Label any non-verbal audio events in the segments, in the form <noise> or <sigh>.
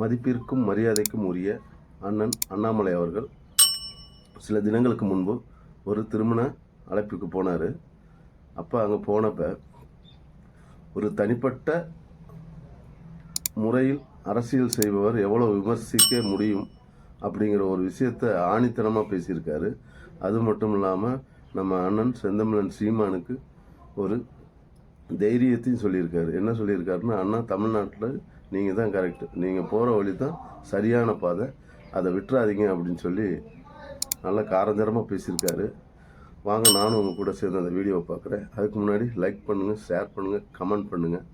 மதிப்பிற்கும் மரியாதைக்கும் உரிய அண்ணன் அண்ணாமலை அவர்கள் சில தினங்களுக்கு முன்பு ஒரு திருமண அழைப்புக்கு போனார். அப்போ அங்கே போனப்போ ஒரு தனிப்பட்ட முறையில் அரசியல் செய்பவர் எவ்வளோ விமர்சிக்க முடியும் அப்படிங்கிற ஒரு விஷயத்தை ஆணித்தனமாக பேசியிருக்காரு. அது மட்டும் இல்லாமல் நம்ம அண்ணன் செந்தமிழன் சீமானுக்கு ஒரு தைரியத்தையும் சொல்லியிருக்காரு. என்ன சொல்லியிருக்காருன்னா அண்ணா தமிழ்நாட்டில் நீங்கள் தான் கரெக்டு நீங்கள் போகிற வழி தான் சரியான பாதை. அதை விட்டுறாதீங்க அப்படின்னு சொல்லி நல்லா காரஞ்சரமாக பேசியிருக்காரு. வாங்க நானும் உங்கள் கூட சேர்ந்து அந்த வீடியோவை பார்க்குறேன். அதுக்கு முன்னாடி லைக் பண்ணுங்கள் ஷேர் பண்ணுங்கள் கமெண்ட் பண்ணுங்கள்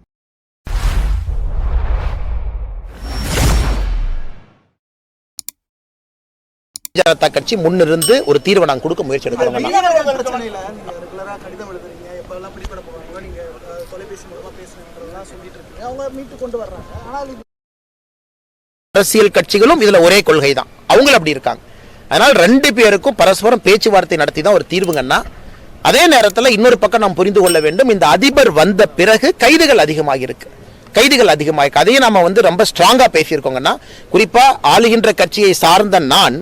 ஜனதா கட்சி முன்னிருந்து ஒரு தீர்வை நாங்கள் கொடுக்க முயற்சி எடுக்கிறோம். அரசியல் கட்சிகளும் இதுல ஒரே கொள்கை தான் அவங்களும் அப்படி இருக்காங்க. அதனால் ரெண்டு பேருக்கும் பரஸ்பரம் பேச்சுவார்த்தை நடத்தி தான் ஒரு தீர்வுங்கன்னா அதே நேரத்தில் இன்னொரு பக்கம் நாம் புரிந்து கொள்ள வேண்டும் இந்த அதிபர் வந்த பிறகு கைதுகள் அதிகமாக இருக்கு. கைதுகள் அதிகமாக இருக்கு. அதையும் நாம வந்து ரொம்ப ஸ்ட்ராங்கா பேசியிருக்கோங்கன்னா குறிப்பா ஆளுகின்ற கட்சியை சார்ந்த நான்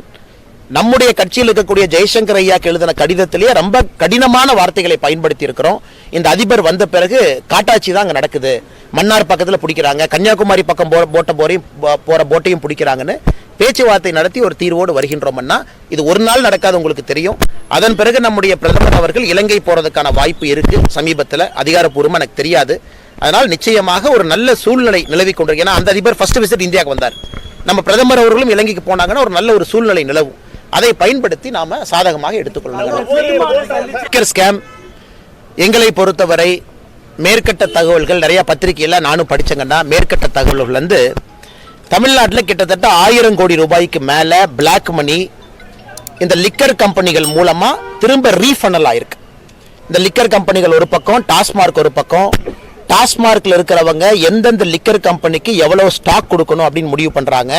நம்முடைய கட்சியில் இருக்கக்கூடிய ஜெய்சங்கர் ஐயாக்கு எழுதின கடிதத்திலேயே ரொம்ப கடினமான வார்த்தைகளை பயன்படுத்தி இருக்கிறோம் இந்த அதிபர் வந்த பிறகு காட்டாட்சி தான் அங்கே நடக்குது. மன்னார் பக்கத்தில் பிடிக்கிறாங்க. கன்னியாகுமரி பக்கம் போ போட்ட போரையும் போ- போட்டையும் பிடிக்கிறாங்கன்னு பேச்சுவார்த்தை நடத்தி ஒரு தீர்வோடு வருகின்றோம்னா இது ஒரு நாள் நடக்காது உங்களுக்கு தெரியும். அதன் பிறகு நம்முடைய பிரதமர் அவர்கள் இலங்கை போகிறதுக்கான வாய்ப்பு இருக்குது சமீபத்தில் அதிகாரப்பூர்வமாக எனக்கு தெரியாது. அதனால் நிச்சயமாக ஒரு நல்ல சூழ்நிலை நிலவி கொண்டிருக்கு. ஏன்னா அந்த அதிபர் ஃபர்ஸ்ட் விசிட் இந்தியாவுக்கு வந்தார். நம்ம பிரதமர் அவர்களும் இலங்கைக்கு போனாங்கன்னா ஒரு நல்ல ஒரு சூழ்நிலை நிலவும். அதை பயன்படுத்தி நாம சாதகமாக எடுத்துக்கொள்ளணும் ஸ்கேம் எங்களை பொறுத்தவரை மேற்கட்ட தகவல்கள் நிறைய பத்திரிகையில் நானும் படிச்சேங்கன்னா மேற்கட்ட தகவல்கள் வந்து தமிழ்நாட்டில் கிட்டத்தட்ட ஆயிரம் கோடி ரூபாய்க்கு மேலே பிளாக் மணி இந்த லிக்கர் கம்பெனிகள் மூலமா திரும்ப ரீஃபண்டல் ஆயிருக்கு. இந்த லிக்கர் கம்பெனிகள் ஒரு பக்கம் டாஸ்மார்க் ஒரு பக்கம். டாஸ்மார்க்ல இருக்கிறவங்க எந்தெந்த லிக்கர் கம்பெனிக்கு எவ்வளவு ஸ்டாக் கொடுக்கணும் அப்படின்னு முடிவு பண்றாங்க.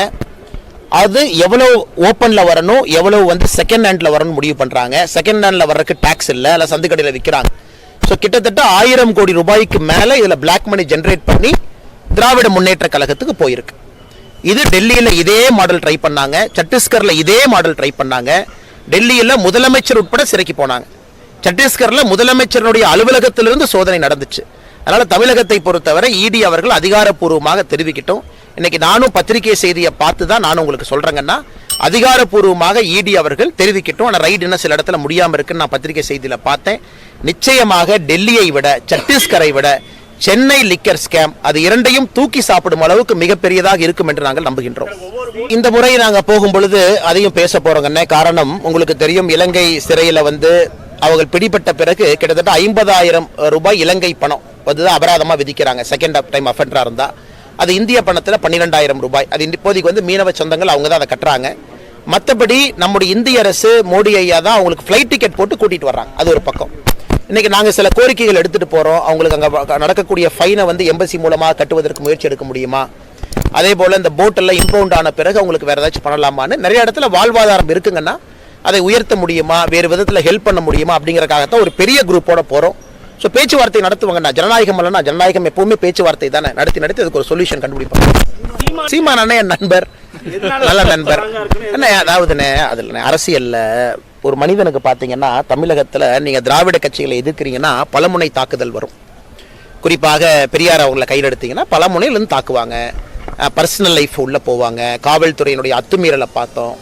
அது எவ்வளோ ஓப்பனில் வரணும் எவ்வளோ வந்து செகண்ட் ஹேண்டில் வரணும் முடிவு பண்ணுறாங்க செகண்ட் ஹேண்டில் வர்றதுக்கு டேக்ஸ் இல்லை இல்லை சந்துக்கடையில் விற்கிறாங்க ஸோ கிட்டத்தட்ட ஆயிரம் கோடி ரூபாய்க்கு மேலே இதில் பிளாக் மணி ஜென்ரேட் பண்ணி திராவிட முன்னேற்ற கழகத்துக்கு போயிருக்கு. இது டெல்லியில் இதே மாடல் ட்ரை பண்ணாங்க. சத்தீஸ்கரில் இதே மாடல் ட்ரை பண்ணாங்க. டெல்லியில் முதலமைச்சர் உட்பட சிறைக்கு போனாங்க. சத்தீஸ்கரில் முதலமைச்சருடைய அலுவலகத்திலிருந்து சோதனை நடந்துச்சு. அதனால் தமிழகத்தை பொறுத்தவரை இடி அவர்கள் அதிகாரப்பூர்வமாக தெரிவிக்கிட்டோம். இன்னைக்கு நானும் பத்திரிகை செய்தியை பார்த்து தான் நானும் உங்களுக்கு சொல்றேங்கன்னா அதிகாரப்பூர்வமாக இடி அவர்கள் தெரிவிக்கட்டும். ஆனால் ரைடு என்ன சில இடத்துல முடியாம இருக்குன்னு நான் பத்திரிகை செய்தியில் பார்த்தேன். நிச்சயமாக டெல்லியை விட சத்தீஸ்கரை விட சென்னை லிக்கர் ஸ்கேம் அது இரண்டையும் தூக்கி சாப்பிடும் அளவுக்கு மிகப்பெரியதாக இருக்கும் என்று நாங்கள் நம்புகின்றோம். இந்த முறை நாங்க போகும் பொழுது அதையும் பேச போறோங்கண்ணே காரணம் உங்களுக்கு தெரியும் இலங்கை சிறையில வந்து அவர்கள் பிடிபட்ட பிறகு கிட்டத்தட்ட ஐம்பதாயிரம் ரூபாய் இலங்கை பணம் வந்து அபராதமாக விதிக்கிறாங்க. செகண்ட் டைம் அஃபெண்டராக இருந்தால் அது இந்திய பணத்தில் பன்னிரெண்டாயிரம் ரூபாய். அது இப்போதைக்கு வந்து மீனவ சொந்தங்கள் அவங்க தான் அதை கட்டுறாங்க. மற்றபடி நம்முடைய இந்திய அரசு மோடி ஐயா தான் அவங்களுக்கு ஃப்ளைட் டிக்கெட் போட்டு கூட்டிகிட்டு வர்றாங்க. அது ஒரு பக்கம். இன்னைக்கு நாங்கள் சில கோரிக்கைகள் எடுத்துகிட்டு போகிறோம் அவங்களுக்கு அங்கே நடக்கக்கூடிய ஃபைனை வந்து எம்பசி மூலமாக கட்டுவதற்கு முயற்சி எடுக்க முடியுமா? அதே போல் இந்த போட்டெல்லாம் இம்பவுண்ட் ஆன பிறகு அவங்களுக்கு வேறு ஏதாச்சும் பண்ணலாமான்னு நிறைய இடத்துல வாழ்வாதாரம் இருக்குங்கன்னா அதை உயர்த்த முடியுமா? வேறு விதத்தில் ஹெல்ப் பண்ண முடியுமா? அப்படிங்கிறக்காகத்தான் ஒரு பெரிய குரூப்போட போகிறோம் ஸோ பேச்சுவார்த்தை நடத்துவாங்கண்ணா ஜனநாயகம் இல்லைன்னா ஜனநாயகம் எப்பவுமே பேச்சுவார்த்தை தானே? நடத்தி நடத்தி அதுக்கு ஒரு சொல்யூஷன் கண்டுபிடிப்பாங்க. சீமான் அண்ணன் என் நண்பர். நல்ல நண்பர். அண்ணே அதாவதுண்ணே அதில் அரசியல்ல ஒரு மனிதனுக்கு பார்த்தீங்கன்னா தமிழகத்துல நீங்க திராவிட கட்சிகளை எதிர்க்கிறீங்கன்னா பலமுனை தாக்குதல் வரும். குறிப்பாக பெரியார் அவங்கள கையில் எடுத்தீங்கன்னா பல முனையிலிருந்து தாக்குவாங்க பர்சனல் லைஃப் உள்ள போவாங்க. காவல்துறையினுடைய அத்துமீறலை பார்த்தோம்.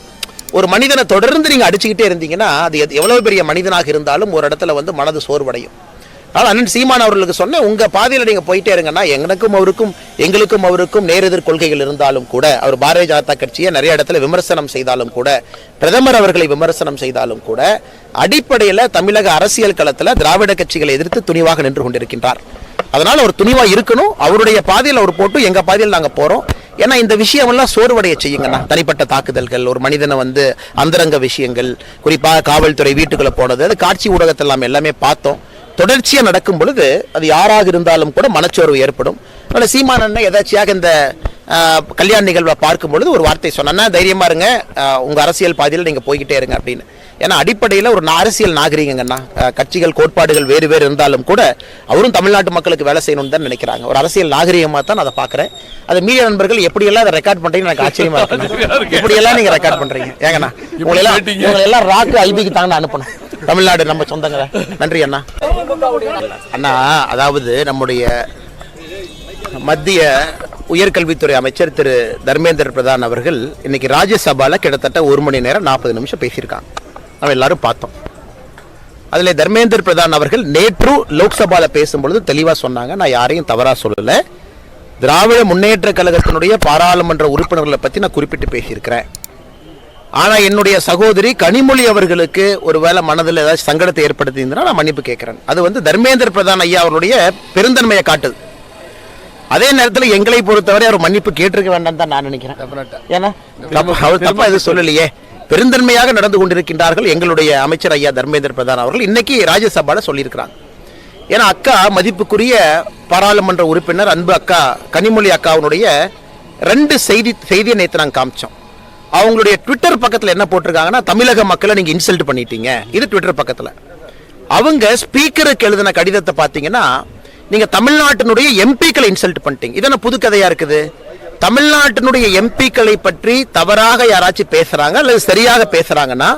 ஒரு மனிதனை தொடர்ந்து நீங்க அடிச்சுக்கிட்டே இருந்தீங்கன்னா அது எவ்வளவு பெரிய மனிதனாக இருந்தாலும் ஒரு இடத்துல வந்து மனது சோர்வடையும். அதனால் அண்ணன் சீமான் அவர்களுக்கு சொன்னேன் உங்கள் பாதையில் நீங்கள் போயிட்டே இருங்கன்னா எனக்கும் அவருக்கும் எங்களுக்கும் அவருக்கும் நேரெதிர் கொள்கைகள் இருந்தாலும் கூட அவர் பாரதிய ஜனதா கட்சியை நிறைய இடத்துல விமர்சனம் செய்தாலும் கூட பிரதமர் அவர்களை விமர்சனம் செய்தாலும் கூட அடிப்படையில் தமிழக அரசியல் களத்தில் திராவிட கட்சிகளை எதிர்த்து துணிவாக நின்று கொண்டிருக்கின்றார். அதனால் அவர் துணிவாக இருக்கணும். அவருடைய பாதையில் அவர் போட்டு எங்கள் பாதையில் நாங்கள் போகிறோம் ஏன்னா இந்த விஷயம் எல்லாம் சோர்வடைய செய்யுங்கண்ணா. தனிப்பட்ட தாக்குதல்கள் ஒரு மனிதனை வந்து அந்தரங்க விஷயங்கள் குறிப்பாக காவல்துறை வீட்டுக்குள்ளே போனது அது காட்சி ஊடகத்தில் எல்லாம் எல்லாமே பார்த்தோம். தொடர்ச்சியா நடக்கும் பொழுது அது யாராக இருந்தாலும் கூட மனச்சோர்வு ஏற்படும். அதனால சீமான் அண்ணன் எதாச்சியாக இந்த கல்யாண நிகழ்வை பார்க்கும் பொழுது ஒரு வார்த்தை சொன்னா தைரியமா இருங்க. உங்க அரசியல் பாதையில் நீங்க போய்கிட்டே இருங்க அப்படின்னு. ஏன்னா அடிப்படையில் ஒரு அரசியல் நாகரிகங்கண்ணா கட்சிகள் கோட்பாடுகள் வேறு வேறு இருந்தாலும் கூட அவரும் தமிழ்நாட்டு மக்களுக்கு வேலை செய்யணும்னு தான் நினைக்கிறாங்க. ஒரு அரசியல் நாகரிகமாக தான் நான் அதை பார்க்குறேன். அதை மீடியா நண்பர்கள் எப்படியெல்லாம் அதை ரெக்கார்ட் பண்றீங்கன்னு எனக்கு ஆச்சரியமா இருக்கு <laughs> எப்படியெல்லாம் நீங்க ரெக்கார்ட் பண்றீங்க? ஏங்கண்ணா உங்களை எல்லாம் உங்களை எல்லாம் ராக்கு ஐபிக்கு தாங்க அனுப்பணும். தமிழ்நாடு நம்ம சொந்தங்க நன்றி அண்ணா. அண்ணா அதாவது நம்முடைய மத்திய உயர்கல்வித்துறை அமைச்சர் திரு தர்மேந்திர பிரதான் அவர்கள் இன்னைக்கு ராஜ்யசபால கிட்டத்தட்ட ஒரு மணி நேரம் நாற்பது நிமிஷம் பேசியிருக்காங்க. நம்ம எல்லாரும் பார்த்தோம். அதில் தர்மேந்திர பிரதான் அவர்கள் நேற்று லோக்சபால பேசும்பொழுது தெளிவாக சொன்னாங்க. நான் யாரையும் தவறா சொல்லல. திராவிட முன்னேற்ற கழகத்தினுடைய பாராளுமன்ற உறுப்பினர்களை பற்றி நான் குறிப்பிட்டு பேசியிருக்கிறேன். ஆனா என்னுடைய சகோதரி கனிமொழி அவர்களுக்கு ஒருவேளை மனதில் ஏதாச்சும் சங்கடத்தை ஏற்படுத்தியிருந்தா நான் மன்னிப்பு கேட்கிறேன். அது வந்து தர்மேந்திர பிரதான் ஐயா அவருடைய பெருந்தன்மையை காட்டுது. அதே நேரத்தில் எங்களை பொறுத்தவரை அவர் மன்னிப்பு கேட்டிருக்க வேண்டாம் தான் நான் நினைக்கிறேன். ஏன்னா அவர் தப்பா எதுவும் சொல்லலையே. பெருந்தன்மையாக நடந்து கொண்டிருக்கின்றார்கள் எங்களுடைய அமைச்சர் ஐயா தர்மேந்திர பிரதான் அவர்கள். இன்னைக்கு ராஜ்யசபால சொல்லியிருக்கிறாங்க. ஏன்னா அக்கா மதிப்புக்குரிய பாராளுமன்ற உறுப்பினர் அன்பு அக்கா கனிமொழி அக்காவுடைய ரெண்டு செய்தி செய்தியை நேற்று நாங்கள் காமிச்சோம். அவங்களுடைய ட்விட்டர் பக்கத்தில் என்ன போட்டிருக்காங்கன்னா தமிழக மக்களை நீங்கள் இன்சல்ட் பண்ணிட்டீங்க. இது ட்விட்டர் பக்கத்தில். அவங்க ஸ்பீக்கருக்கு எழுதின கடிதத்தை பார்த்தீங்கன்னா நீங்கள் தமிழ்நாட்டினுடைய எம்பிக்களை இன்சல்ட் பண்ணிட்டீங்க. இது என்ன புது கதையாக இருக்குது? தமிழ்நாட்டினுடைய எம்பிக்களை பற்றி தவறாக யாராச்சும் பேசுகிறாங்க அல்லது சரியாக பேசுகிறாங்கன்னா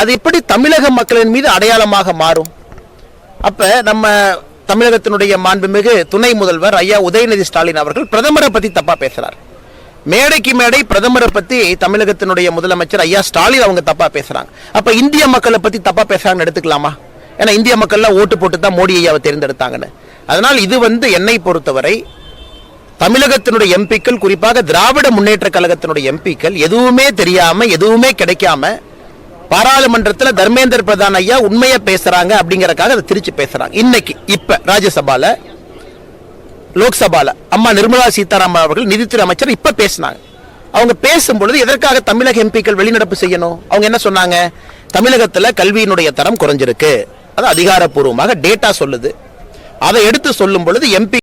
அது எப்படி தமிழக மக்களின் மீது அடையாளமாக மாறும்? அப்போ நம்ம தமிழகத்தினுடைய மாண்புமிகு துணை முதல்வர் ஐயா உதயநிதி ஸ்டாலின் அவர்கள் பிரதமரை பற்றி தப்பா பேசுகிறார் மேடைக்கு மேடை பிரதமரை பத்தி தமிழகத்தினுடைய முதலமைச்சர் ஐயா ஸ்டாலின் அவங்க தப்பா பேசுறாங்க. அப்ப இந்திய மக்களை பத்தி தப்பா பேசுறாங்கன்னு எடுத்துக்கலாமா? ஏன்னா இந்திய மக்கள்லாம் ஓட்டு போட்டு தான் மோடி ஐயாவை தேர்ந்தெடுத்தாங்கன்னு. அதனால் இது வந்து என்னை பொறுத்தவரை தமிழகத்தினுடைய எம்பிக்கள் குறிப்பாக திராவிட முன்னேற்ற கழகத்தினுடைய எம்பிக்கள் எதுவுமே தெரியாம எதுவுமே கிடைக்காம பாராளுமன்றத்தில் தர்மேந்திர பிரதான் ஐயா உண்மையை பேசுறாங்க அப்படிங்கறக்காக அதை திருச்சி பேசுறாங்க. இன்னைக்கு இப்ப ராஜ்யசபால லோக்சபால அம்மா நிர்மலா சீதாராமன் அவர்கள் நிதித்துறை அமைச்சர் இப்ப பேசினாங்க. அவங்க பேசும்பொழுது எதற்காக தமிழக எம்பிக்கள் வெளிநடப்பு செய்யணும்? அவங்க என்ன சொன்னாங்க? தமிழகத்துல கல்வியினுடைய தரம் குறைஞ்சிருக்கு. அது அதிகாரப்பூர்வமாக டேட்டா சொல்லுது. அதை எடுத்து சொல்லும் பொழுது எம்பி